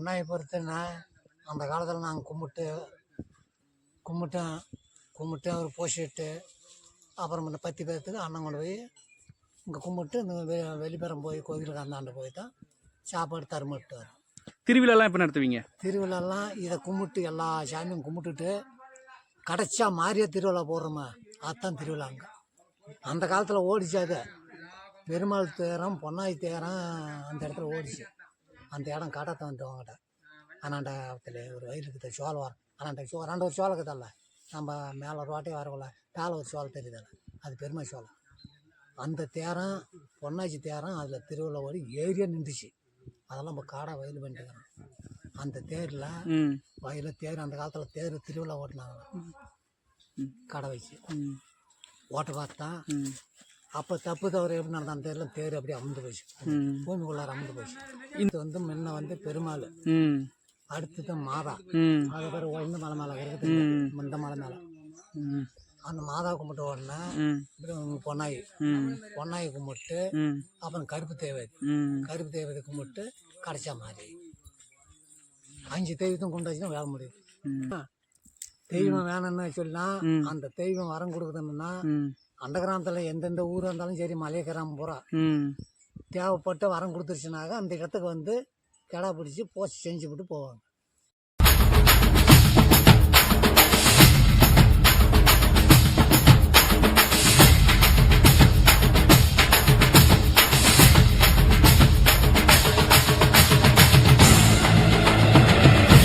நாயை பொறுத்துன்னா அந்த காலத்தில் நாங்கள் கும்பிட்டு கும்பிட்டோம் கும்பிட்டு அவர் போஷிட்டு அப்புறம் இந்த பத்தி பேர்த்துக்கு அண்ணன் கொண்டு போய் இங்கே கும்பிட்டு இந்த வெ வெளிப்புறம் போய் கோவிலுக்கு அந்தாண்டு போய் தான் சாப்பாடு தருமிட்டு வரும். திருவிழாலாம் எப்போ நடத்துவீங்க? திருவிழாலாம் இதை கும்பிட்டு எல்லா சாமியும் கும்பிட்டுட்டு கடைசியா மாறிய திருவிழா போடுறோமா அதுதான் திருவிழா அங்கே. அந்த காலத்தில் ஓடிச்சு அது. பெருமாள் தேரம் பொன்னாய் தேரம் அந்த இடத்துல ஓடிச்சு. அந்த இடம் கடத்தை வந்து அவங்ககிட்ட ஒரு வயலுக்கு சோளம் வர அண்ணாண்ட சோ ரெண்டு ஒரு சோளம் இருக்குதல்ல. நம்ம மேலே ரோட்டே வரக்குள்ள மேலே ஒரு சோளம் தெரியுதல்ல அது பெருமாள் சோளம் அந்த தேரம் பொன்னாச்சி தேரம் அதில் திருவிழா ஓடி ஏரியா நின்றுச்சு. அதெல்லாம் நம்ம காடாக வயல் பண்ணிட்டு அந்த தேரில் ம். வயல தேர் அந்த காலத்தில் தேர் திருவிழா ஓட்டினாங்க. கடை வச்சு. ஓட்ட பார்த்தா அப்போ தப்பு தவறு எப்படி நடந்த அந்த தேரில் தேர் அப்படியே அமுந்து போச்சு. பூமிக்குள்ளார அமுந்து போச்சு. இது வந்து முன்ன வந்து பெருமாள். அடுத்தது மாதா. அது பேர் உயர்ந்த மலை மேலே இருக்குது இந்த மலை மேலே. அந்த மாதா கும்பிட்ட உடனே பொன்னாய் பொன்னாய் கும்பிட்டு அப்புறம் கருப்பு தேவதை கருப்பு தெய்வத்தை கும்பிட்டு கடைசியா மாதிரி அஞ்சு தெய்வத்தையும் கும்பிட்டாச்சுன்னா வேலை முடியுது. தெய்வம் வேணும்னு சொன்னா ம். அந்த தெய்வம் வரம் கொடுக்குதுன்னா அந்த கிராமத்தில் எந்தெந்த ஊராக இருந்தாலும் சரி மலைய கிராமம் பூரா தேவைப்பட்டு வரம் கொடுத்துருச்சுனாக்க அந்த இடத்துக்கு வந்து கிடா பிடிச்சி போச்சு செஞ்சு விட்டு போவாங்க.